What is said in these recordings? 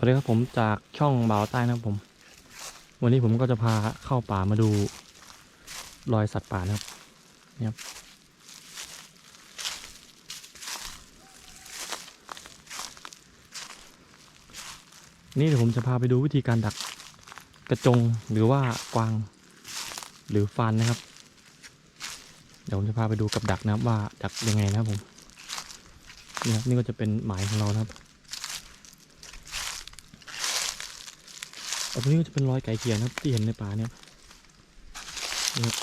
วัสดีครับผมจากช่องบ่าวใต้นะครับผม วันนี้ผมก็จะพาเข้าป่ามาดูรอยสัตว์ป่านะครับเนี่ยครับนี่เดี๋ยวผมจะพาไปดูวิธีการดักกระจงหรือว่ากวางหรือฟานนะครับ เดี๋ยวผมจะพาไปดูกับดักนะครับว่าดักยังไงนะครับผมนี่ครับนี่ก็จะเป็นหมายของเรานะครับ อันนี้ก็จะเป็นรอยไก่เขียนะครับที่เห็นในป่าเนี่ยนี่ครับ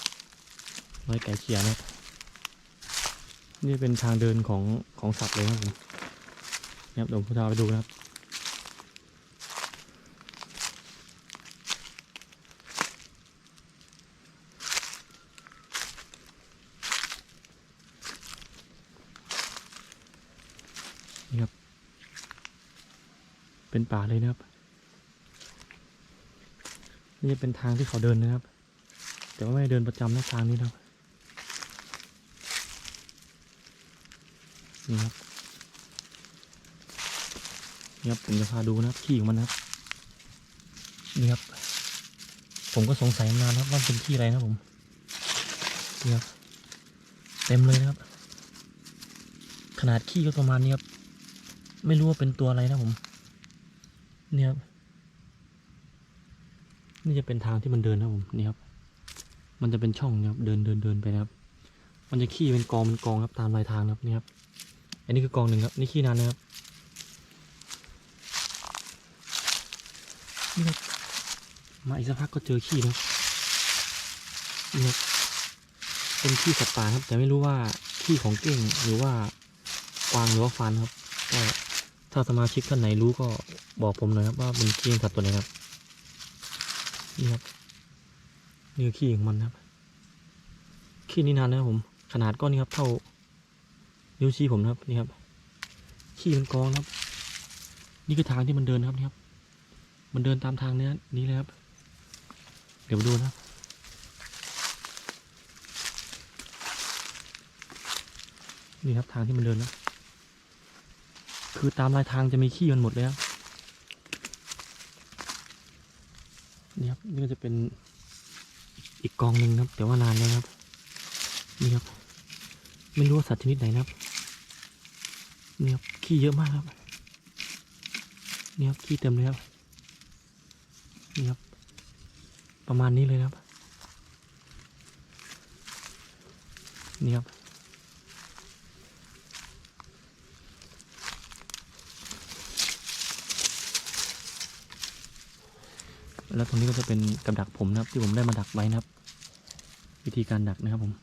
รอยไก่เขียนะครับนี่เป็นทางเดินของของสัตว์เลยครับผมนี่ครับเดี๋ยวผมจะพาไปดูนะครับนี่ครับ เป็นป่าเลยนะครับ นี่จะเป็นทางที่เขาเดินนะครับ แต่ว่าไม่ได้เดินประจำนะทางนี้นะครับนี่ครับนี่ครับผมจะพาดูนะครับขี้ของมันนะครับนี่ครับ ผมก็สงสัยมานานครับว่าเป็นขี้อะไรนะผมนี่ครับเต็มเลยนะครับ ขนาดขี้ก็ประมาณนี้ครับ ไม่รู้ว่าเป็นตัวอะไรนะผม เนี่ยครับ นี่จะเป็นทางที่มันเดินนะผมนี่ครับ มันจะเป็นช่องนะครับเดินเดินเดินไปนะครับ มันจะขี้เป็นกองเป็นกองครับตามรายทางนะครับนี่ครับอันนี้คือกองหนึ่งครับนี่ขี้นานนะครับนี่ครับมาอีกสักพักก็เจอขี้นะครับนี่ครับเป็นขี้สัตว์ป่าครับ แต่ไม่รู้ว่าขี้ของเก้งหรือว่ากวางหรือว่าฟันครับก็ถ้าสมาชิกท่านไหนรู้ก็บอกผมหน่อยครับว่าเป็นขี้งสัตว์ตัวไหนครับ นี่ครับนี่คือขี้ของมันครับ ขี้นี่นานนะครับผม ขนาดก้อนนี้ครับ เท่านิ้วชี้ผมนะครับนี่ครับ ขี้มันกองครับ นี่คือทางที่มันเดินครับนี่ครับ มันเดินตามทางเนี้ยนี้เลยครับ เดี๋ยวดูนะครับนี่ครับทางที่มันเดินนะ คือตามรายทางจะมีขี้มันหมดเลยครับ นี่ครับนี่ก็จะเป็นอีกกองหนึ่งครับ แต่ว่านานแล้วครับ นี่ครับ ไม่รู้ว่าสัตว์ชนิดไหนนะครับ นี่ครับขี้เยอะมากครับนี่ครับขี้เต็มเลยครับนี่ครับ ประมาณนี้เลยครับ นี่ครับ แล้วตรงนี้ก็จะเป็นกับดักผมนะครับ ที่ผมได้มาดักไว้นะครับ วิธีการดักนะครับผม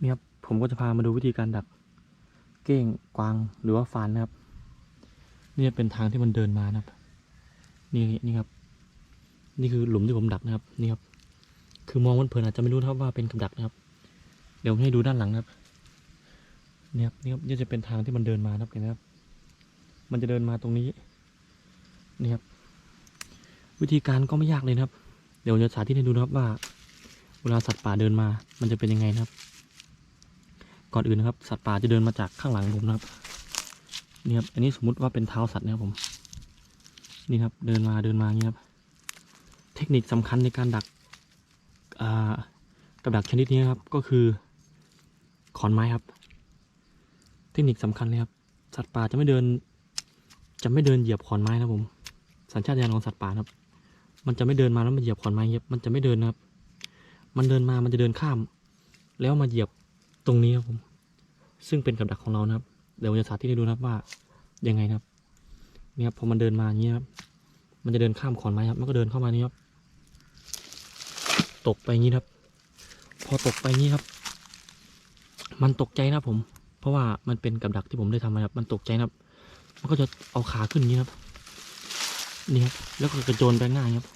นี่ครับผมก็จะพามาดูวิธีการดัก เก้งกวางหรือว่าฟานนะครับ นี่เป็นทางที่มันเดินมานะครับ นี่นี่ครับ นี่คือหลุมที่ผมดักนะครับนี่ครับ คือมองมันเพลินอาจจะไม่รู้ครับว่าเป็นกับดักนะครับ เดี๋ยวผมให้ดูด้านหลังนะครับนี่ครับนี่ครับนี่จะเป็นทางที่มันเดินมานะครับเห็นไหมครับมันจะเดินมาตรงนี้ นี่ครับ วิธีการก็ไม่ยากเลยนะครับ เดี๋ยวจะสาธิตให้ดูนะครับว่า เวลาสัตว์ป่าเดินมา มันจะเป็นยังไงนะครับ ก่อนอื่นนะครับ สัตว์ป่าจะเดินมาจากข้างหลังผมนะครับ นี่ครับ อันนี้สมมุติว่าเป็นเท้าสัตว์นะครับผม นี่ครับ เดินมาเดินมาอย่างนี้ครับ เทคนิคสำคัญในการดักกับดักชนิดนี้ครับ ก็คือขอนไม้ครับ เทคนิคสำคัญเลยครับ สัตว์ป่าจะไม่เดิน จะไม่เดินเหยียบขอนไม้นะครับผม สัญชาตญาณของสัตว์ป่านะครับ มันจะไม่เดินมาแล้วมาเหยียบขอนไม้ครับ มันจะไม่เดินนะครับ มันเดินมา มันจะเดินข้าม แล้วมาเหยียบตรงนี้ครับผม ซึ่งเป็นกับดักของเรานะครับ เดี๋ยวผมจะสาธิตให้ดูนะครับว่ายังไงนะครับ นี่ครับพอมันเดินมาอย่างนี้ครับ มันจะเดินข้ามขอนไม้ครับ มันก็เดินเข้ามานี่ครับ ตกไปงนี้ครับ พอตกไปงนี้ครับ มันตกใจนะผม เพราะว่ามันเป็นกับดักที่ผมได้ทำนะครับ มันตกใจนะครับ มันก็จะเอาขาขึ้นอย่างนี้ครับ นี่ครับแล้วก็กระโจนไปง่ายครับ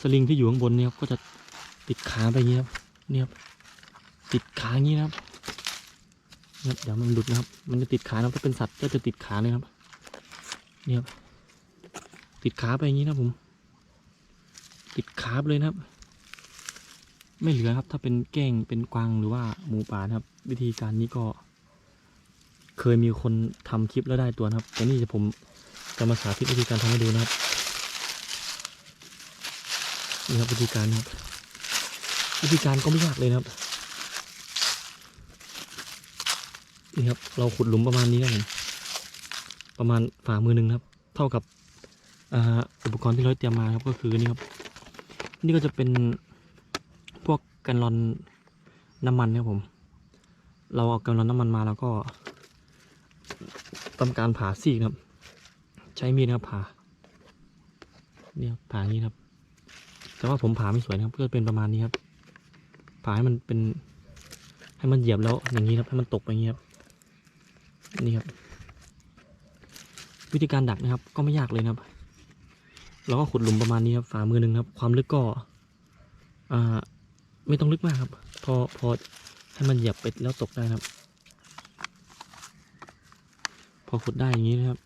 สลิงที่อยู่ข้างบนเนี่ยครับก็จะติดขาไปอย่างนี้ครับนี่ครับติดขาอย่างนี้นะครับเนี่ยเดี๋ยวมันหลุดนะครับ มันจะติดขานะถ้าเป็นสัตว์ก็จะติดขาเลยครับนี่ครับติดขาไปอย่างนี้นะผม ติดขาไปเลยนะครับ ไม่เหลือครับ ถ้าเป็นแก้งเป็นกวางหรือว่าหมูป่านะครับ วิธีการนี้ก็ เคยมีคนทำคลิปแล้วได้ตัวนะครับแต่นี่จะผม จะมาสาธิตวิธีการทำให้ดูนะครับ นี่ครับวิธีการนะครับ วิธีการก็ไม่ยากเลยนะครับ นี่ครับ เราขุดหลุมประมาณนี้ครับผม ประมาณฝ่ามือหนึ่งครับ เท่ากับอุปกรณ์ที่เราเตรียมมาครับก็คือนี่ครับ นี่ก็จะเป็นพวกกันลอนน้ำมันนะครับผม เราเอากันลอนน้ำมันมาแล้วก็ทำการผ่าซีกครับ ใช้มีดนะครับผ่าเนี่ยผ่าอย่างนี้ครับ แต่ว่าผมผ่าไม่สวยนะครับก็เป็นประมาณนี้ครับผ่าให้มันเป็น ให้มันเหยียบแล้วอย่างนี้ครับ ให้มันตกไปอย่างนี้ครับนี่ครับ วิธีการดักนะครับ ก็ไม่ยากเลยนะครับเราก็ขุดหลุมประมาณนี้ครับฝ่ามือหนึ่งครับ ความลึกก็อ่าไม่ต้องลึกมากครับ พอพอให้มันเหยียบไปแล้วตกได้ครับ พอขุดได้อย่างนี้นะครับ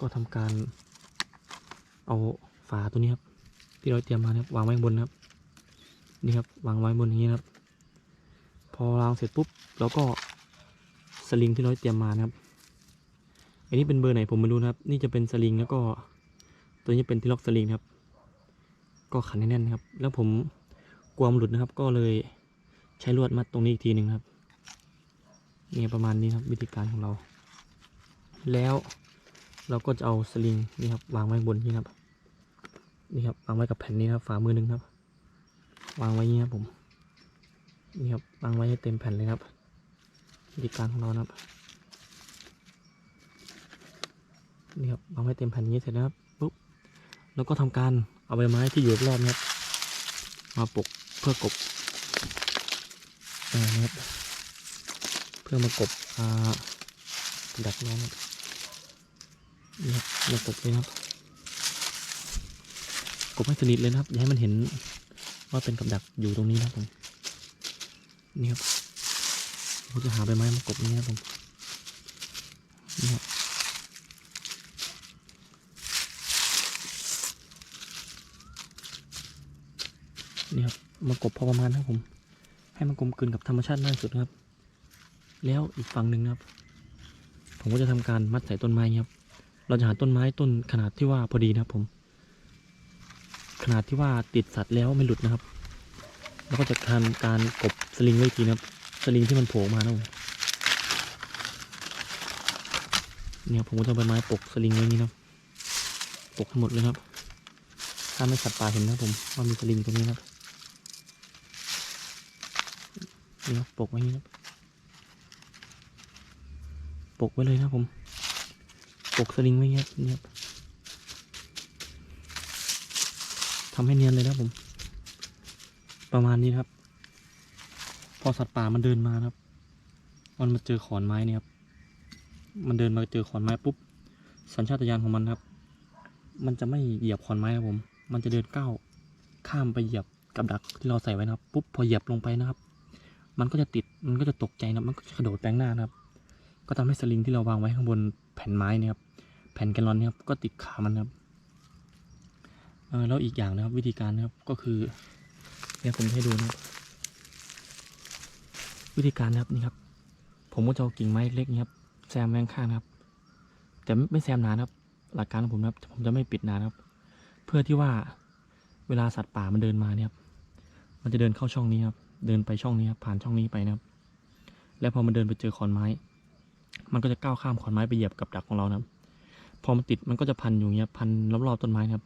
ก็ทำการเอาฝาตัวนี้ครับ ที่เราเตรียมมานะครับวางไว้บนนะครับ นี่ครับวางไว้บนอย่างนี้นะครับ พอวางเสร็จปุ๊บเราก็สลิงที่เราเตรียมมานะครับ อันนี้เป็นเบอร์ไหนผมไม่รู้นะครับ นี่จะเป็นสลิงแล้วก็ตัวนี้เป็นที่ล็อกสลิงครับ ก็ขันให้แน่นนะครับ แล้วผมกลัวมันหลุดนะครับ ก็เลยใช้ลวดมัดตรงนี้อีกทีหนึ่งครับนี่ประมาณนี้ครับวิธีการของเรา แล้ว เราก็จะเอาสลิงนี่ครับวางไว้บนนี้ครับ นี่ครับวางไว้กับแผ่นนี้ครับฝ่ามือหนึ่งครับ วางไว้นี้ครับผม นี่ครับวางไว้ให้เต็มแผ่นเลยครับวิธีการของเรานครับ นี่ครับวางไว้เต็มแผ่นนี้เสร็จแล้วครับปุ๊บแล้วก็ทำการเอาใบไม้ที่อยู่รอบนะครับ มาปกเพื่อกบอนะครับเพื่อมากบอ่าดักน้องครับ นี่ครับมากบเลยครับกบให้สนิทเลยนะครับอย่าให้มันเห็นว่าเป็นกับดักอยู่ตรงนี้นะครับผมนี่ครับผมจะหาใบไม้มากบนี่ครับผมนี่ครับนี่ครับมากบพอประมาณนะครับผม ให้มันกลมกลืนกับธรรมชาติมากที่สุดครับ แล้วอีกฝั่งหนึ่งครับ ผมก็จะทำการมัดใส่ต้นไม้ครับ เราจะหาต้นไม้ต้นขนาดที่ว่าพอดีนะครับผม ขนาดที่ว่าติดสัตว์แล้วไม่หลุดนะครับ แล้วก็จะทำการกบสลิงไว้ทีนะครับ สลิงที่มันโผล่มานะเนี่ยผมก็จะใบไม้ปกสลิงไว้นี้นะครับปกให้หมดเลยครับ ถ้าไม่สัตว์ป่าเห็นนะผมว่ามีสลิงตรงนี้นะครับนี่ครับปกไว้นี้ครับปกไว้เลยนะครับผม ปกสลิงไว้อย่างนี้ครับนี่ครับทำให้เนียนเลยนะผม ประมาณนี้ครับ พอสัตว์ป่ามันเดินมาครับ มันมาเจอขอนไม้เนี่ยครับ มันเดินมาเจอขอนไม้ปุ๊บ สัญชาตญาณของมันครับ มันจะไม่เหยียบขอนไม้ครับผม มันจะเดินก้าวข้ามไปเหยียบกับดักที่เราใส่ไว้นะครับ ปุ๊บพอเหยียบลงไปนะครับ มันก็จะติด มันก็จะตกใจนะมันก็จะกระโดดแปลงหน้านะครับ ก็ทำให้สลิงที่เราวางไว้ข้างบนแผ่นไม้เนี่ยครับ แผ่นแกลลอนนี่ครับก็ติดขามันครับแล้วอีกอย่างนะครับวิธีการนะครับก็คือเนี่ยผมให้ดูนะครับวิธีการนะครับนี่ครับ ผมก็จะเอากิ่งไม้เล็กนี่ครับแซมแวงข้างนะครับ แต่ไม่แซมหนานะครับ หลักการของผมนะครับผมจะไม่ปิดหนานะครับ เพื่อที่ว่าเวลาสัตว์ป่ามันเดินมาเนี่ยครับมันจะเดินเข้าช่องนี้ครับเดินไปช่องนี้ครับผ่านช่องนี้ไปนะครับ แล้วพอมันเดินไปเจอขอนไม้ มันก็จะก้าวข้ามขอนไม้ไปเหยียบกับดักของเรานะครับ พอมันติดมันก็จะพันอยู่เงี้ยพันรอบๆต้นไม้ครับ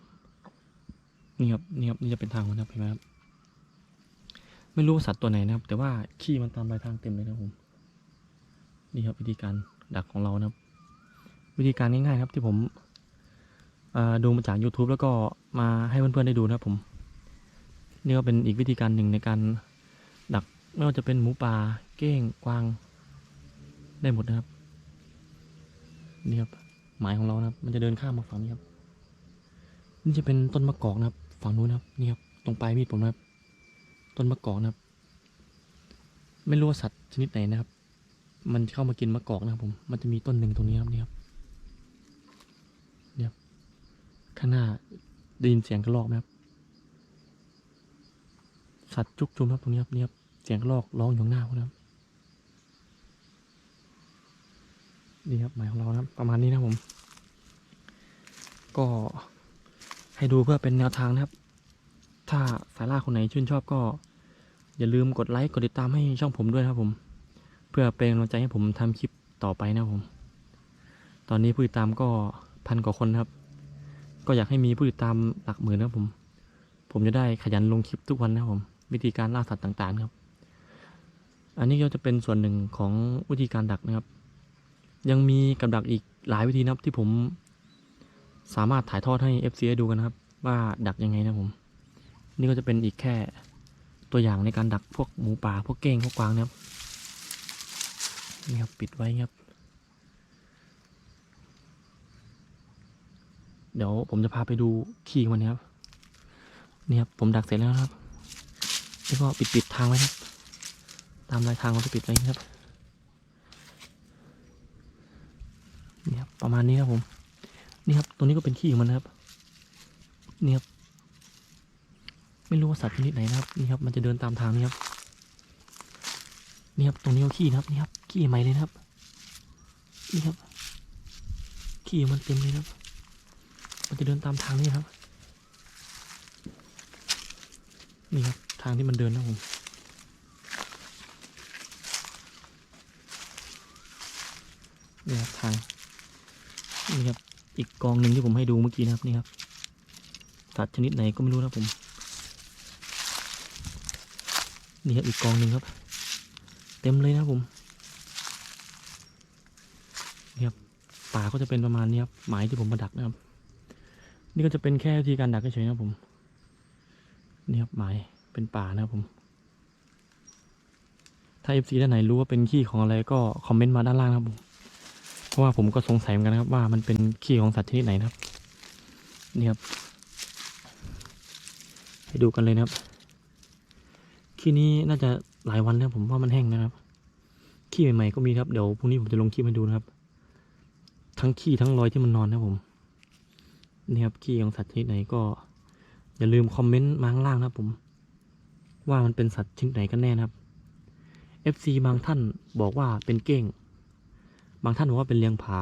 นี่ครับนี่ครับนี่จะเป็นทางมันนะครับเห็นไหมครับ ไม่รู้สัตว์ตัวไหนนะครับ แต่ว่าขี้มันตามรายทางเต็มเลยนะครับผมนี่ครับวิธีการดักของเรานะครับ วิธีการง่ายๆครับที่ผมดูมาจาก YouTube แล้วก็มาให้เพื่อนๆได้ดูนะครับผม นี่ก็เป็นอีกวิธีการหนึ่งในการดักไม่ว่าจะเป็นหมูป่าเก้งกวางได้หมดนะครับนี่ครับ หมายของเรานะครับ มันจะเดินข้ามมาฝั่งนี้ครับ นี่จะเป็นต้นมะกอกนะครับ ฝั่งนู้นครับ นี่ครับ ตรงปลายมีดผมนะครับ ต้นมะกอกนะครับ ไม่รู้ว่าสัตว์ชนิดไหนนะครับ มันเข้ามากินมะกอกนะครับผม มันจะมีต้นหนึ่งตรงนี้ครับนี่ครับเนี่ยครับข้างหน้าได้ยินเสียงกระรอกไหมครับ สัตว์จุกจุมครับตรงนี้ครับนี่ครับ เสียงกระรอกร้องอยู่างหน้าผมนะครับ นี่ครับหมายของเรานะครับประมาณนี้นะผม ก็ให้ดูเพื่อเป็นแนวทางนะครับ ถ้าสายล่าคนไหนชื่นชอบก็ อย่าลืมกดไลค์กดติดตามให้ช่องผมด้วยนะครับผม เพื่อเป็นกำลังใจให้ผมทำคลิปต่อไปนะผม ตอนนี้ผู้ติดตามก็พันกว่าคนครับ ก็อยากให้มีผู้ติดตามหลักหมื่นนะครับผม ผมจะได้ขยันลงคลิปทุกวันนะครับผม วิธีการล่าสัตว์ต่างๆครับ อันนี้ก็จะเป็นส่วนหนึ่งของวิธีการดักนะครับ ยังมีกับดักอีกหลายวิธีนะครับที่ผมสามารถถ่ายทอดให้ FC ได้ดูกันนะครับ ว่าดักยังไงนะผม นี่ก็จะเป็นอีกแค่ตัวอย่างในการดักพวกหมูป่าพวกเก้งพวกกวางนะครับนี่ครับปิดไว้ครับ เดี๋ยวผมจะพาไปดูขี้มันนะครับนี่ครับผมดักเสร็จแล้วครับนี่ก็ปิดปิดทางไว้ครับ ตามรายทางเราจะปิดไว้ครับนี่ครับ ประมาณนี้ครับผม นี่ครับ ตรงนี้ก็เป็นขี้ของมันนะครับ นี่ครับ ไม่รู้ว่าสัตว์ชนิดไหนนะครับ นี่ครับ มันจะเดินตามทางนี้ครับ นี่ครับ ตรงนี้ก็ขี้นะครับ นี่ครับ ขี้ใหม่เลยนะครับ นี่ครับ ขี้มันเต็มเลยนะครับ มันจะเดินตามทางนี้ครับ นี่ครับ ทางที่มันเดินนะผมนี่ครับทาง นี่ครับ อีกกองหนึ่งที่ผมให้ดูเมื่อกี้นะครับนี่ครับสัตว์ชนิดไหนก็ไม่รู้นะผม นี่ครับอีกกองหนึ่งครับ เต็มเลยนะผมนี่ครับป่าก็จะเป็นประมาณนี้ครับหมายที่ผมมาดักนะครับ นี่ก็จะเป็นแค่วิธีการดักเฉยๆนะผมนี่ครับหมายเป็นป่านะครับผมถ้า FC ท่านไหนรู้ว่าเป็นขี้ของอะไรก็คอมเมนต์มาด้านล่างนะครับผม เพราะว่าผมก็สงสัยเหมือนกันนะครับ ว่ามันเป็นขี้ของสัตว์ชนิดไหนนะครับ นี่ครับให้ดูกันเลยนะครับ ขี้นี้น่าจะหลายวันแล้วผมว่ามันแห้งนะครับ ขี้ใหม่ๆก็มีครับ เดี๋ยวพรุ่งนี้ผมจะลงคลิปให้ดูนะครับ ทั้งขี้ทั้งรอยที่มันนอนนะผม นี่ครับขี้ของสัตว์ชนิดไหนก็ อย่าลืมคอมเมนต์มาข้างล่างนะครับผม ว่ามันเป็นสัตว์ชนิดไหนกันแน่นะครับ FC บางท่านบอกว่าเป็นเก้ง บางท่านบอกว่าเป็นเลียงผา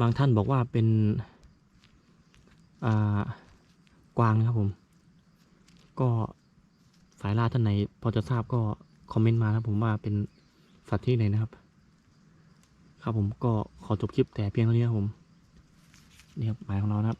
บางท่านบอกว่าเป็นอ่ากวางนะครับผม ก็สายล่าท่านไหนพอจะทราบก็คอมเมนต์มานะครับผมว่าเป็นสัตว์ที่ไหนนะครับ ครับผมก็ขอจบคลิปแต่เพียงเท่านี้ครับผมนี่ครับหมายของเรานะครับ